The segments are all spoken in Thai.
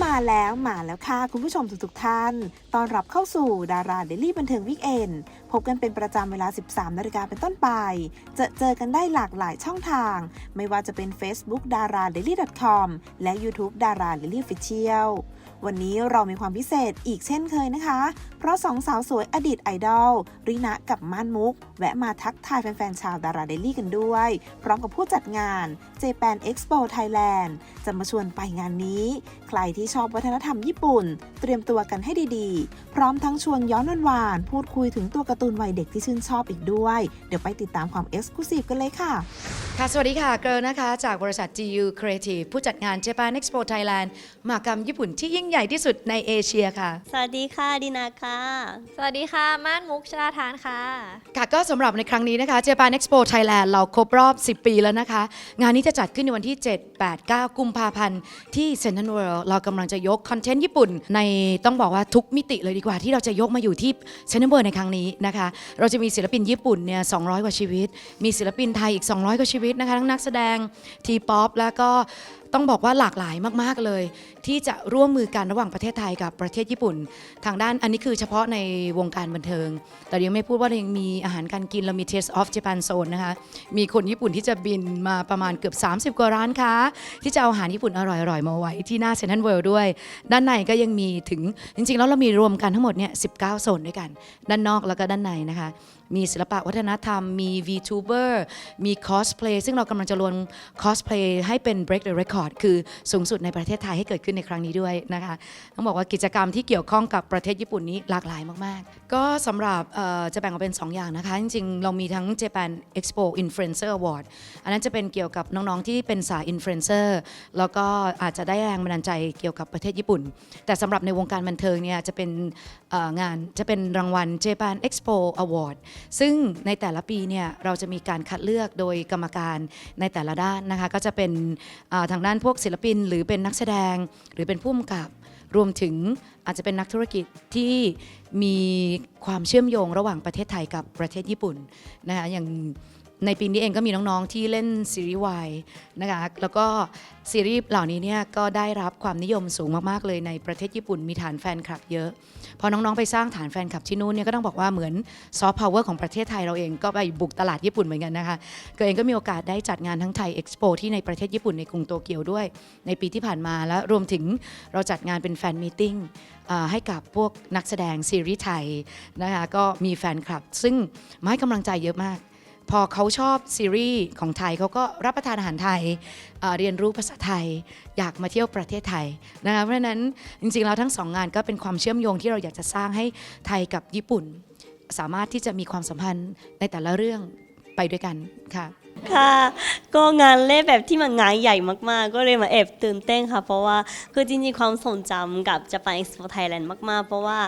มาแล้วมาแล้วค่ะ คุณผู้ชมทุกๆท่าน ตอนรับเข้าสู่ดาราเดลี่บันเทิงวิกเอนพบกันเป็นประจำเวลา 13 นาฬิกาเป็นต้นไป จะเจอกันได้หลากหลายช่องทาง ไม่ว่าจะเป็น Facebook d a r a d a i l y c o m และ YouTube d a r a d a i l y Official วันนี้เรามีความพิเศษอีกเช่นเคยนะคะ เพราะสองสาวสวยอดีตไอดอลรินะกับม่านมุก แวะมาทักทายแฟนๆ ชาวดาราเดลี่กันด้วย พร้อมกับผู้จัดงาน Japan Expo Thailand จะมาชวนไปงานนี้ ใครที่ชอบวัฒนธรรมญี่ปุ่น เตรียมตัวกันให้ดีๆ พร้อมทั้งชวนย้อนหวาน พูดคุยถึงตัวการ์ตูนวัยเด็กที่ชื่นชอบอีกด้วย เดี๋ยวไปติดตามความเอ็กซ์คลูซีฟกันเลยค่ะค่ะ สวัสดีค่ะ เกิร์ลนะคะ จากบริษัท GU Creative ผู้จัดงาน Japan Expo Thailand มากรรมญี่ปุ่นที่ยิ่งใหญ่ที่สุดในเอเชียค่ะ สวัสดีค่ะดินาค่ะ สวัสดีค่ะ ม่านมุกชลาทานค่ะ ค่ะก็สำหรับในครั้งนี้นะคะ Japan Expo Thailand เราครบรอบ 10 ปีแล้วนะคะ งานนี้จะจัดขึ้นในวันที่ 7 8 9 กุมภาพันธ์ ที่ Central World เรากำลังจะยกคอนเทนต์ญี่ปุ่น ในต้องบอกว่าทุกมิติเลยดีกว่าที่เราจะยกมาอยู่ที่ Central World ในครั้งนี้นะคะ เราจะมีศิลปินญี่ปุ่นเนี่ย200 กว่าชีวิต มีศิลปินไทยอีก 200 กว่าชีวิตนะคะทั้งนักแสดงทีป๊อปแล้วก็ ต้องบอกว่าหลากหลายมาก ๆ เลย ที่จะร่วมมือกันระหว่างประเทศไทยกับประเทศญี่ปุ่น ทางด้านอันนี้คือเฉพาะในวงการบันเทิง แต่ยังไม่พูดว่าเรายังมีอาหารการกินเรามี Taste of Japan Zone นะคะมีคนญี่ปุ่นที่จะบินมาประมาณเกือบ 30 กว่าร้านค้า ที่จะเอาอาหารญี่ปุ่นอร่อยๆมาไว้ที่หน้าเซ็นทรัลเวิลด์ด้วย ด้านในก็ยังมีถึงจริง ๆ แล้วเรามีรวมกันทั้งหมดเนี่ย19โซนด้วยกัน ด้านนอกแล้วก็ด้านในนะคะ มีศิลปะวัฒนธรรม มี VTuber มี Cosplay ซึ่งเรากำลังจะรวม Cosplay ให้เป็น Break the Record คือสูงสุดในประเทศไทยให้เกิดขึ้นในครั้งนี้ด้วยนะคะต้องบอกว่ากิจกรรมที่เกี่ยวข้องกับประเทศญี่ปุ่นนี้หลากหลายมาก ๆ ก็สำหรับจะแบ่งออกเป็น 2 อย่างนะคะ จริง ๆ เรามีทั้ง Japan Expo Influencer Award อันนั้นจะเป็นเกี่ยวกับน้อง ๆ ที่เป็นสาย Influencer แล้วก็อาจจะได้แรงบันดาลใจเกี่ยวกับประเทศญี่ปุ่น แต่สำหรับในวงการบันเทิงเนี่ยจะเป็นงานจะเป็นรางวัล Japan Expo Award ซึ่งในแต่ละปีเนี่ยเราจะมีการคัดเลือกโดยกรรมการในแต่ละด้านนะคะก็จะเป็นทางด้านพวกศิลปิน หรือเป็นนักแสดงหรือเป็นผู้กำกับรวมถึงอาจจะเป็นนักธุรกิจที่มีความเชื่อมโยงระหว่างประเทศไทยกับประเทศญี่ปุ่นนะคะอย่าง ในปีนี้เองก็มีน้องๆที่เล่นซีรีส์วายนะคะแล้วก็ซีรีส์เหล่านี้เนี่ยก็ได้รับความนิยมสูงมากๆเลยในประเทศญี่ปุ่นมีฐานแฟนคลับเยอะ พอน้องๆไปสร้างฐานแฟนคลับที่นู่นเนี่ยก็ต้องบอกว่าเหมือนซอฟต์พาวเวอร์ของประเทศไทยเราเองก็ไปบุกตลาดญี่ปุ่นเหมือนกันนะคะเกิดเองก็มีโอกาสได้จัดงานทั้งไทยเอ็กซ์โปที่ในประเทศญี่ปุ่นในกรุงโตเกียวด้วย ในปีที่ผ่านมาแล้วรวมถึงเราจัดงานเป็นแฟนมีตติ้งให้กับพวกนักแสดงซีรีส์ไทยนะคะก็มีแฟนคลับ ซึ่งไม้กำลังใจเยอะมาก พอเขาชอบซีรีส์ของไทยเขาก็รับประทานอาหารไทยเเรียนรู้ภาษาไทย อยากมาเที่ยวประเทศไทยนะคะเพราะฉะนั้นจริงๆแล้วทั้งสองงานก็เป็นความเชื่อมโยงที่เราอยากจะสร้างให้ไทยกับญี่ปุ่น สามารถที่จะมีความสัมพันธ์ในแต่ละเรื่องไปด้วยกันค่ะ ค่ะ ก็งานเล่แบบที่มันงานใหญ่มากๆ ก็เลยมาแอบตื่นเต้นค่ะ เพราะว่าคือจริงๆความทรงจำกับ Japan Expo Thailand มากๆ เพราะว่า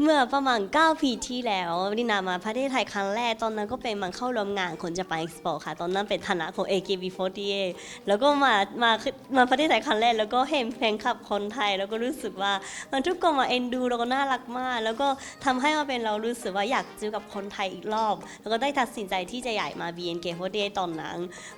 เมื่อประมาณ 9 ปีที่แล้วดินามาประเทศไทยครั้งแรกตอนนั้นก็เป็นมันเข้าร่วมงานของ Japan Expo ค่ะ ตอนนั้นเป็นฐานะของ AKB48 แล้วก็มามามาประเทศไทยครั้งแรกแล้วก็เห็นแฟนคลับคนไทย แล้วก็รู้สึกว่ามันทุกคนมาเอ็นดูแล้วก็น่ารักมาก แล้วก็ทำให้มาเป็นเรารู้สึกว่าอยากเจอกับคนไทยอีกรอบ แล้วก็ได้ตัดสินใจที่จะย้ายมา BNK48 ตอนนั้น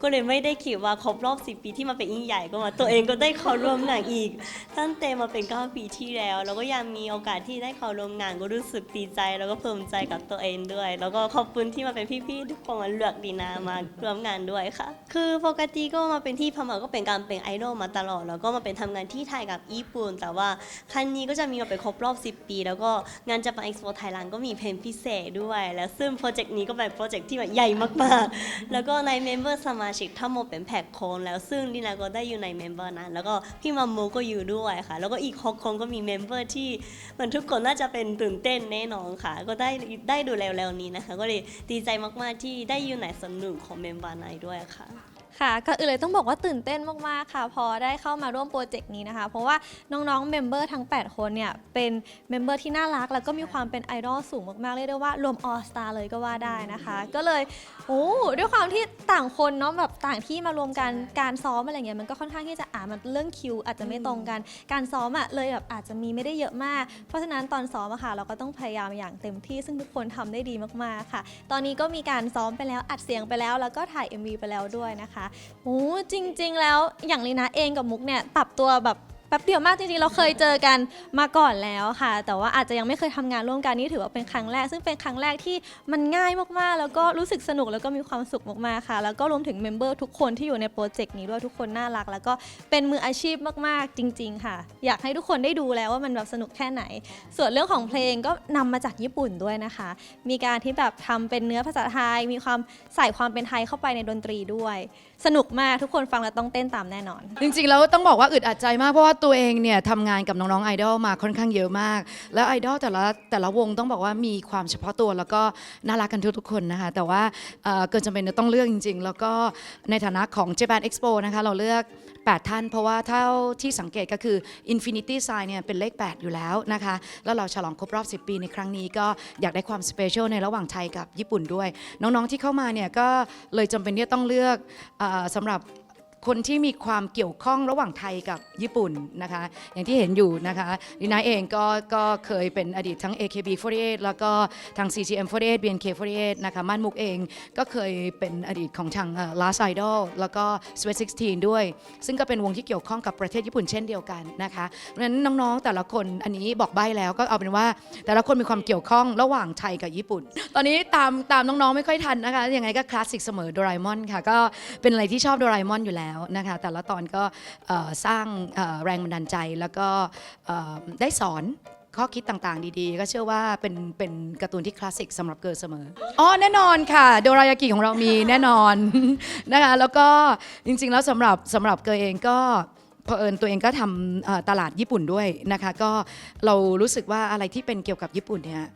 ก็เลยไม่ได้คิดว่าครบรอบ 10 ปีที่มาเป็นยิ่งใหญ่ก็มาตัวเองก็ได้เข้าร่วมงานอีก ตั้งแต่มาเป็น 9 ปีที่แล้ว แล้วก็ยังมีโอกาสที่ได้เข้าร่วมงานก็รู้สึกดีใจ แล้วก็ภูมิใจกับตัวเองด้วย แล้วก็ขอบคุณที่มาเป็นพี่ๆทุกคนมาเลือกดีนามาร่วมงานด้วยค่ะ คือปกติก็มาเป็นที่พม่าก็เป็นการเป็นไอดอลมาตลอด แล้วก็มาเป็นทำงานที่ไทยกับญี่ปุ่น แต่ว่าครั้งนี้ก็จะมีมาเป็นครบรอบ 10 ปี แล้วก็งานจะเป็น Expo Thailand ก็มีเพลงพิเศษด้วย แล้วซึ่งโปรเจกต์นี้ก็เป็นโปรเจกต์ที่แบบใหญ่มากๆ แล้วก็ในเมมเบอร์สมาชิกทั้งหมดเป็นแพ็กโคนแล้วซึ่งดินาก็ได้อยู่ในเมมเบอร์นั้นแล้วก็พี่มัมโมก็อยู่ด้วยค่ะ แล้วก็อีกหกคนก็มีเมมเบอร์ที่เหมือนทุกคนน่าจะเป็นตื่นเต้นแน่นอนค่ะ ก็ได้ได้ดูแล้วๆนี้นะคะ ก็เลยดีใจมากๆที่ได้อยู่ในส่วนหนึ่งของเมมเบอร์ในด้วยค่ะ ค่ะก็อื่นเลยต้องบอกว่าตื่นเต้นมากๆค่ะ พอได้เข้ามาร่วมโปรเจกต์นี้นะคะ เพราะว่าน้องๆเมมเบอร์ทั้ง 8 คนเนี่ยเป็นเมมเบอร์ที่น่ารัก แล้วก็มีความเป็นไอดอลสูงมากๆเรียกได้ว่ารวมออสตาเลยก็ว่าได้นะคะ ก็เลยโอ้ด้วยความที่ต่างคนเนาะแบบต่างที่มารวมกันการซ้อมอะไรเงี้ยมันก็ค่อนข้างที่จะอ่ามันเรื่องคิว อาจจะไม่ตรงกัน การซ้อมอะเลยแบบอาจจะมีไม่ได้เยอะมาก เพราะฉะนั้นตอนซ้อมอะค่ะ เราก็ต้องพยายามอย่างเต็มที่ซึ่งทุกคนทำได้ดีมากๆค่ะ ตอนนี้ก็มีการซ้อมไปแล้วอัดเสียงไปแล้ว แล้วก็ถ่าย MV ไปแล้วด้วยนะคะโอ้จริง ๆ แล้วอย่างลีนาเองกับมุกเนี่ยปรับตัวแบบ แป๊บเดียวมากจริงๆ เราเคยเจอกันมาก่อนแล้วค่ะ แต่ว่าอาจจะยังไม่เคยทำงานร่วมกันนี่ถือว่าเป็นครั้งแรก ซึ่งเป็นครั้งแรกที่มันง่ายมากๆ แล้วก็รู้สึกสนุกแล้วก็มีความสุขมากๆค่ะ แล้วก็รวมถึงเมมเบอร์ทุกคนที่อยู่ในโปรเจกต์นี้ด้วยทุกคนน่ารัก แล้วก็เป็นมืออาชีพมากๆ จริง ๆ ค่ะ อยากให้ทุกคนได้ดูแล้วว่ามันแบบสนุกแค่ไหน ส่วนเรื่องของเพลงก็นำมาจากญี่ปุ่นด้วยนะคะ มีการที่แบบทำเป็นเนื้อภาษาไทย มีความใส่ความเป็นไทยเข้าไปในดนตรีด้วย สนุกมากทุกคนฟังแล้วต้องเต้นตามแน่นอน จริงๆ แล้วต้องบอกว่าอึดอัดใจมากเพราะว่าตัวเองเนี่ยทำงานกับน้องๆไอดอลมาค่อนข้างเยอะมาก แล้วไอดอลแต่ละแต่ละวงต้องบอกว่ามีความเฉพาะตัวแล้วก็น่ารักกันทุกๆคนนะคะ แต่ว่าเอ่อเกินจำเป็นจะต้องเลือกจริง ๆ แล้วก็ในฐานะของ Japan Expo นะคะเราเลือก 8 ท่าน เพราะว่าเท่าที่สังเกตก็คือ Infinity Sign เนี่ยเป็นเลข 8 อยู่แล้วนะคะ แล้วเราฉลองครบรอบ 10 ปีในครั้งนี้ก็อยากได้ความสเปเชียลในระหว่างไทยกับญี่ปุ่นด้วย น้องๆที่เข้ามาเนี่ยก็เลยจำเป็นที่จะต้องเลือกเออสำหรับ คนที่มีความเกี่ยวข้องระหว่างไทยกับญี่ปุ่นนะคะ อย่างที่เห็นอยู่นะคะลีน่าเองก็ก็เคยเป็นอดีตทั้ง AKB48 แล้วก็ทาง CGM48 BNK48 นะคะม่านมุกเองก็เคยเป็นอดีตของทาง Last Idol แล้วก็ Sweet 16 ด้วย ซึ่งก็เป็นวงที่เกี่ยวข้องกับประเทศญี่ปุ่นเช่นเดียวกันนะคะเพราะฉะนั้นน้องๆ แต่ละคนอันนี้บอกใบ้แล้วก็เอาเป็นว่า แต่ละคนมีความเกี่ยวข้องระหว่างไทยกับญี่ปุ่น ตอนนี้ตามตามน้องๆไม่ค่อยทันนะคะยังไงก็คลาสสิกเสมอโดราเอมอนค่ะก็เป็นอะไรที่ชอบโดราเอมอนอยู่แล้วนะคะแต่ละตอนก็สร้างแรงบันดาลใจแล้วก็ได้สอนข้อคิดต่างๆ ดีๆ ก็เชื่อว่าเป็นเป็นการ์ตูนที่คลาสสิกสำหรับเกิร์เสมอ อ๋อ แน่นอนค่ะ โดรายากิของเรามีแน่นอน นะคะแล้วก็จริงๆ แล้วสำหรับสำหรับเกิร์เองก็เผอิญตัวเองก็ทำตลาดญี่ปุ่นด้วยนะคะ ก็เรารู้สึกว่าอะไรที่เป็นเกี่ยวกับญี่ปุ่นเนี่ย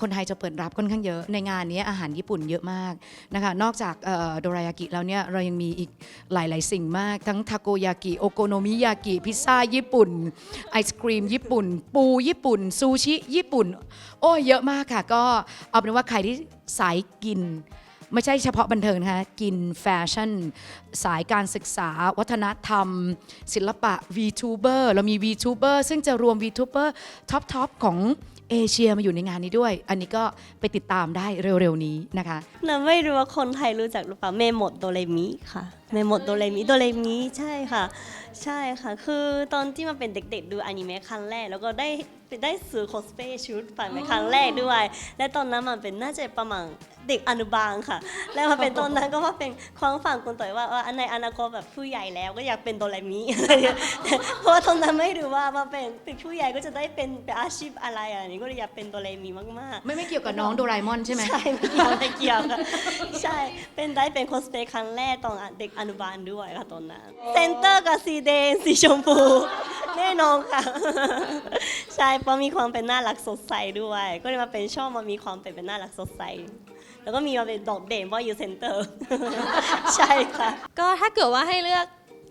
คนไทยจะเปิดรับค่อนข้างเยอะในงานนี้อาหารญี่ปุ่นเยอะมากนะคะนอกจากโดรายากิแล้วเนี่ยเรายังมีอีกหลาย ๆ สิ่งมาก ทั้งทาโกยากิโอโกโนมิยากิพิซซ่าญี่ปุ่น ไอศครีมญี่ปุ่น ปูญี่ปุ่น ซูชิญี่ปุ่น โอ้เยอะมากค่ะ ก็เอาเป็นว่าใครที่สายกินไม่ใช่เฉพาะบันเทิงนะคะกินแฟชั่น สายการศึกษา วัฒนธรรม ศิลปะ VTuber เรามี VTuber ซึ่งจะรวม VTuber ท็อปทอปของ เอเชียมาอยู่ในงานนี้ด้วย อันนี้ก็ไปติดตามได้เร็วๆนี้นะคะเราไม่รู้ว่าคนไทยรู้จักหรือเปล่าเมหมดโดเรมิค่ะเมหมดโดเรมิโดเรมิใช่ค่ะ ใช่ค่ะ คือตอนที่มาเป็นเด็ก ๆ ดูอนิเมะครั้งแรก แล้วก็ได้ ได้ซื้อคอสเพย์ชุดฝันในครั้งแรกด้วย และตอนนั้นมันเป็นน่าจะประมาณเด็กอนุบาลค่ะ แล้วมาเป็นตอนนั้นก็ว่าเป็นความฝันคนต่อยว่าเออในอนาคตแบบผู้ใหญ่แล้วก็อยากเป็นโดเรมิเพราะว่าตอนนั้นไม่รู้ว่ามาเป็นเป็นผู้ใหญ่ก็จะได้เป็นเป็นอาชีพอะไรอะนี่ก็เลยอยากเป็นโดเรมิมากๆ ไม่ไม่เกี่ยวกับน้องโดราเอมอนใช่ไหมใช่ไม่เกี่ยวไม่เกี่ยวค่ะใช่เป็นได้เป็นคอสเพลย์ครั้งแรกตอนเด็กอนุบาลด้วยค่ะตอนนั้นเซนเตอร์กับสีแดงสีชมพูแน่นอนค่ะ ใช่เพราะมีความเป็นน่ารักสดใสด้วย ก็เลยมาเป็นชอบมามีความเป็นเป็นน่ารักสดใส แล้วก็มีมาเป็นดอกเด่นเพราะอยู่เซนเตอร์ ใช่ค่ะ ก็ถ้าเกิดว่าให้เลือก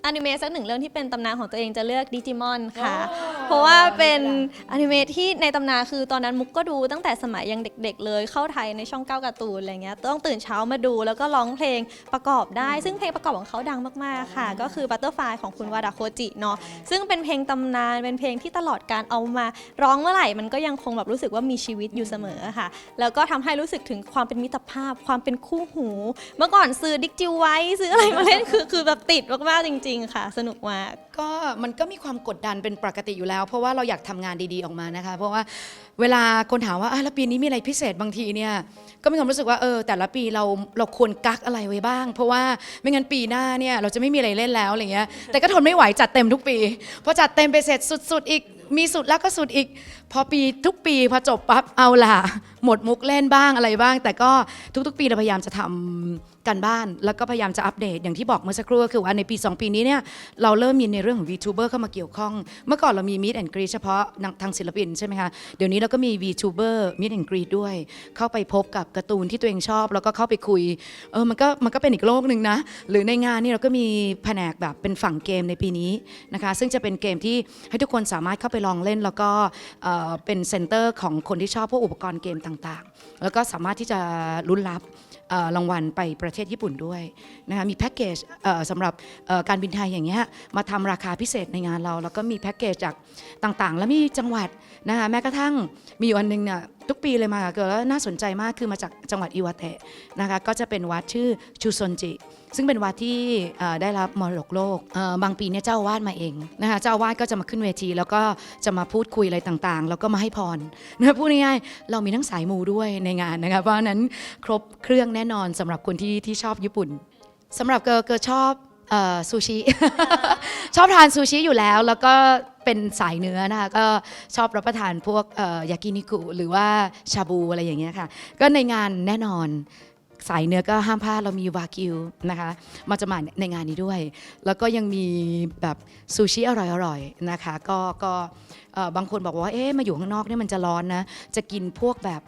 อนิเมะสักหนึ่งเรื่องที่เป็นตำนานของตัวเองจะเลือกดิจิมอนค่ะ เพราะว่าเป็นอนิเมะที่ในตำนานคือตอนนั้นมุกก็ดูตั้งแต่สมัยยังเด็กๆ เลยเข้าไทยในช่องเก้าการ์ตูนอะไรเงี้ยต้องตื่นเช้ามาดูแล้วก็ร้องเพลงประกอบได้ ซึ่งเพลงประกอบของเขาดังมากๆค่ะ ก็คือ Butterfly ของคุณวาดาโคจิเนาะซึ่งเป็นเพลงตำนานเป็นเพลงที่ตลอดการเอามาร้องเมื่อไหร่มันก็ยังคงแบบรู้สึกว่ามีชีวิตอยู่เสมอค่ะ แล้วก็ทำให้รู้สึกถึงความเป็นมิตรภาพความเป็นคู่หู เมื่อก่อนซื้อดิกจิวไว้ซื้ออะไรมาเล่นคือคือแบบติดมากๆจริง ๆ ค่ะ สนุกมาก ก็มันก็มีความกดดันเป็นปกติอยู่แล้ว เพราะว่าเราอยากทำงานดีๆออกมานะคะ เพราะว่าเวลาคนถามว่าอะแล้วปีนี้มีอะไรพิเศษบางทีเนี่ยก็มีความรู้สึกว่าเออแต่ละปีเราเราควรกักอะไรไว้บ้าง เพราะว่าไม่งั้นปีหน้าเนี่ยเราจะไม่มีอะไรเล่นแล้วอะไรเงี้ยแต่ก็ทนไม่ไหวจัดเต็มทุกปีพอจัดเต็มไปเสร็จสุดๆอีก มีสุดแล้วก็สุดอีก พอปีทุกปีพอจบปั๊บเอาล่ะ หมดมุกเล่นบ้างอะไรบ้าง แต่ก็ทุกๆ ปีเราพยายามจะทำ กันบ้านแล้วก็พยายามจะอัปเดตอย่างที่บอกเมื่อสักครู่ก็คือว่าในปี 2 ปีนี้เนี่ยเราเริ่มมีในเรื่องของ VTuber เข้ามาเกี่ยวข้อง เมื่อก่อนเรามี Meet and Greet เฉพาะทางศิลปินใช่ไหมคะเดี๋ยวนี้เราก็มี VTuber Meet and Greet ด้วย เข้าไปพบกับการ์ตูนที่ตัวเองชอบ แล้วก็เข้าไปคุยเออมันก็มันก็เป็นอีกโลกหนึ่งนะ หรือในงานนี่เราก็มีแผนกแบบเป็นฝั่งเกมในปีนี้นะคะซึ่งจะเป็นเกมที่ให้ทุกคนสามารถเข้าไปลองเล่น แล้วก็เอ่อเป็นเซ็นเตอร์ของคนที่ชอบพวกอุปกรณ์เกมต่างๆ แล้วก็สามารถที่จะลุ้นรับรางวัลไปประเทศญี่ปุ่นด้วยนะคะมีแพ็กเกจสำหรับการบินไทยอย่างเงี้ยมาทำราคาพิเศษในงานเรา แล้วก็มีแพ็กเกจจากต่างๆ แล้วมีจังหวัดนะคะแม้กระทั่งมีอยู่วันหนึ่งเนี่ย ทุกปีเลยมาเกิดแล้วน่าสนใจมากคือมาจากจังหวัดอิวาเตะนะคะก็จะเป็นวัดชื่อชูซนจิ ซึ่งเป็นวัดที่ได้รับมรดกโลกบางปีเนี่ยเจ้าอาวาสมาเองนะคะเจ้าอาวาสก็จะมาขึ้นเวที แล้วก็จะมาพูดคุยอะไรต่างๆ แล้วก็มาให้พรนะพูดง่ายๆเรามีทั้งสายมูด้วยในงานนะคะเพราะนั้นครบเครื่องแน่นอนสำหรับคนที่ที่ชอบญี่ปุ่นสำหรับเกอเกอชอบซูชิชอบทานซูชิอยู่แล้วแล้วก็ เป็นสายเนื้อนะคะก็ชอบรับประทานพวกยากินิกุหรือว่าชาบูอะไรอย่างเงี้ยค่ะ ก็ในงานแน่นอนสายเนื้อก็ห้ามพลาดเรามีวากิวนะคะมาจะมาในงานนี้ด้วย แล้วก็ยังมีแบบซูชิอร่อยๆนะคะ ก็ก็บางคนบอกว่าเอ๊ะมาอยู่ข้างนอกเนี่ยมันจะร้อนนะ จะกินพวกแบบ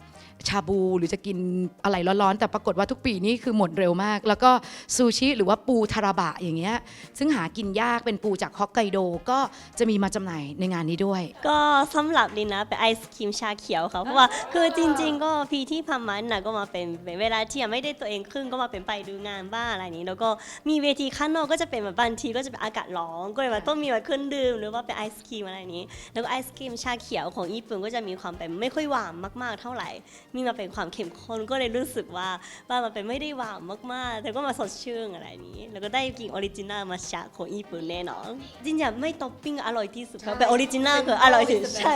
ชาบูหรือจะกินอะไรร้อนๆ แต่ปรากฏว่าทุกปีนี่คือหมดเร็วมาก แล้วก็ซูชิหรือว่าปูทาราบะอย่างเงี้ยซึ่งหากินยากเป็นปูจากฮอกไกโดก็จะมีมาจำหน่ายในงานนี้ด้วย ก็สำหรับลินนะเป็นไอศครีมชาเขียวค่ะเพราะว่าคือจริง ๆ ก็พีที่พามันนะก็มาเป็นเป็นเวลาที่ยังไม่ได้ตัวเองครึ่งก็มาเป็นไปดูงานบ้างอะไรนี้ แล้วก็มีเวทีข้างนอกก็จะเป็นแบบบางทีก็จะเป็นอากาศร้อนก็เลยว่าต้องมีแบบเครื่องดื่มหรือว่าเป็นไอศครีมอะไรนี้ แล้วก็ไอศครีมชาเขียวของญี่ปุ่นก็จะมีความเป็นไม่ค่อยหวานมากๆเท่าไหร่มีมาเป็นความเข้มข้นก็เลยรู้สึกว่าว่ามันเป็นไม่ได้หวานมากๆ แต่ก็มาสดชื่นอะไรนี้ แล้วก็ได้กินออริจินัลมาชาของญี่ปุ่นแน่นอนจริงๆไม่ท็อปปิ้งอร่อยที่สุดค่ะเป็นออริจินัลคืออร่อยที่สุดใช่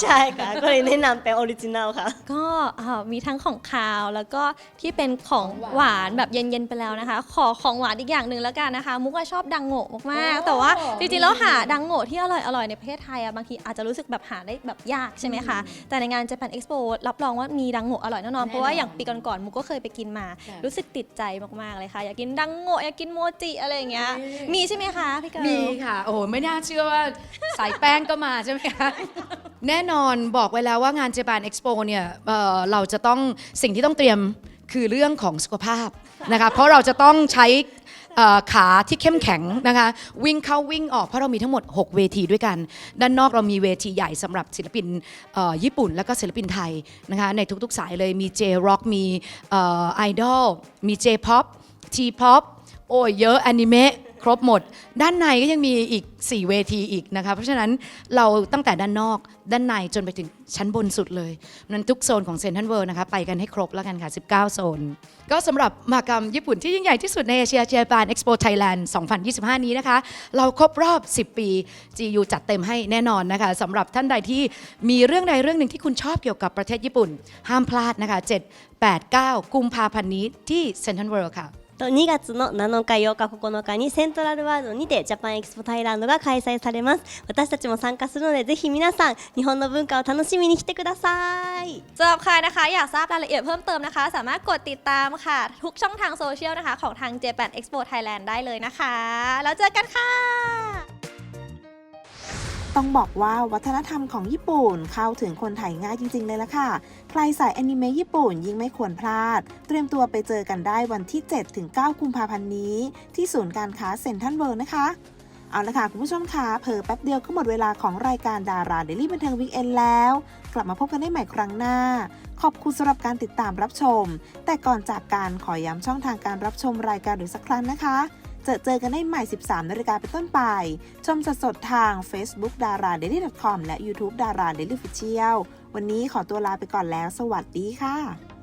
ใช่ค่ะก็เลยแนะนำเป็นออริจินัลค่ะ ก็อ่ามีทั้งของคาวแล้วก็ที่เป็นของหวานแบบเย็นๆไปแล้วนะคะ ขอของหวานอีกอย่างหนึ่งแล้วกันนะคะ มุกอะชอบดังโง่มากโอ้ๆแต่ว่าจริงๆแล้วหาดังโง่ที่อร่อยๆในประเทศไทยอะบางทีอาจจะรู้สึกแบบหาได้แบบยากใช่ไหมคะแต่ในงาน Japan Expo รับรองว่ามีดังโง่อร่อยแน่นอนแน่นอน เพราะว่าอย่างปีก่อนๆมุกก็เคยไปกินมาค่ะรู้สึกติดใจมากๆเลยค่ะ อยากกินดังโง่อยากกินโมจิอะไรอย่างเงี้ยมีใช่ไหมคะพี่เกิร์ลมีค่ะ โอ้โหไม่น่าเชื่อว่าสายแป้งก็มาใช่ไหมคะแน่นอนบอกไว้แล้วว่างาน Japan Expo เนี่ยเอ่อเราจะต้องสิ่งที่ต้องเตรียมคือเรื่องของสุขภาพนะคะเพราะเราจะต้องใช้เอ่อ ขาที่เข้มแข็งนะคะ วิ่งเข้าวิ่งออกเพราะเรามีทั้งหมด 6 เวทีด้วยกัน ด้านนอกเรามีเวทีใหญ่สำหรับศิลปินญี่ปุ่น แล้วก็ศิลปินไทยนะคะในทุกๆสายเลยมี J-Rock มีไอดอลมี J-Pop T-Pop โอ้ยเยอะแอนิเมะ ครบหมด ด้านในก็ยังมีอีก 4 เวทีอีกนะคะเพราะฉะนั้นเราตั้งแต่ด้านนอกด้านในจนไปถึงชั้นบนสุดเลยนั้นทุกโซนของเซนทรัลเวิลด์นะคะไปกันให้ครบแล้วกันค่ะ 19 โซน ก็สำหรับมหากรรมญี่ปุ่นที่ยิ่งใหญ่ที่สุดในเอเชีย Japan Expo Thailand 2025 นี้นะคะ เราครบรอบ 10 ปี GU จัดเต็มให้แน่นอนนะคะสำหรับท่านใดที่มีเรื่องใดเรื่องหนึ่งที่คุณชอบเกี่ยวกับประเทศญี่ปุ่น ห้ามพลาดนะคะ7 8 9 กุมภาพันธ์นี้ที่เซนทรัลเวิลด์ค่ะ 2月の7日8日9日にセントラルワールドにてジャパンエキスポタイランドが開催されます私たちも参加するのでぜひ皆さん日本の文化を楽しみに来てください สำหรับใครนะคะ อยากทราบรายละเอียดเพิ่มเติมนะคะ สามารถกดติดตามค่ะ ทุกช่องทางโซเชียลนะคะ ของทาง Japan Expo Thailand ได้เลยนะคะ แล้วเจอกันค่ะ ต้องบอกว่าวัฒนธรรมของญี่ปุ่นเข้าถึงคนไทยง่ายจริง ๆ เลยละค่ะ ใครสายแอนิเมะญี่ปุ่นยิ่งไม่ควรพลาด เตรียมตัวไปเจอกันได้วันที่ 7-9 กุมภาพันธ์นี้ ที่ศูนย์การค้าเซ็นทรัลเวิลด์นะคะ เอาละค่ะ คุณผู้ชมคะเผลอแป๊บเดียวก็หมดเวลาของรายการดาราเดลี่บันเทิงวีคเอนแล้ว กลับมาพบกันได้ใหม่ครั้งหน้า ขอบคุณสำหรับการติดตามรับชม แต่ก่อนจากการขอย้ำช่องทางการรับชมรายการอีกสักครั้งนะคะ จะเจอกันได้ใหม่ 13นาฬิกาเป็นต้นไป ชมสดๆทาง Facebook d a r a d a i l y c o m และ YouTube d a r a Daily Official วันนี้ขอตัวลาไปก่อนแล้ว สวัสดีค่ะ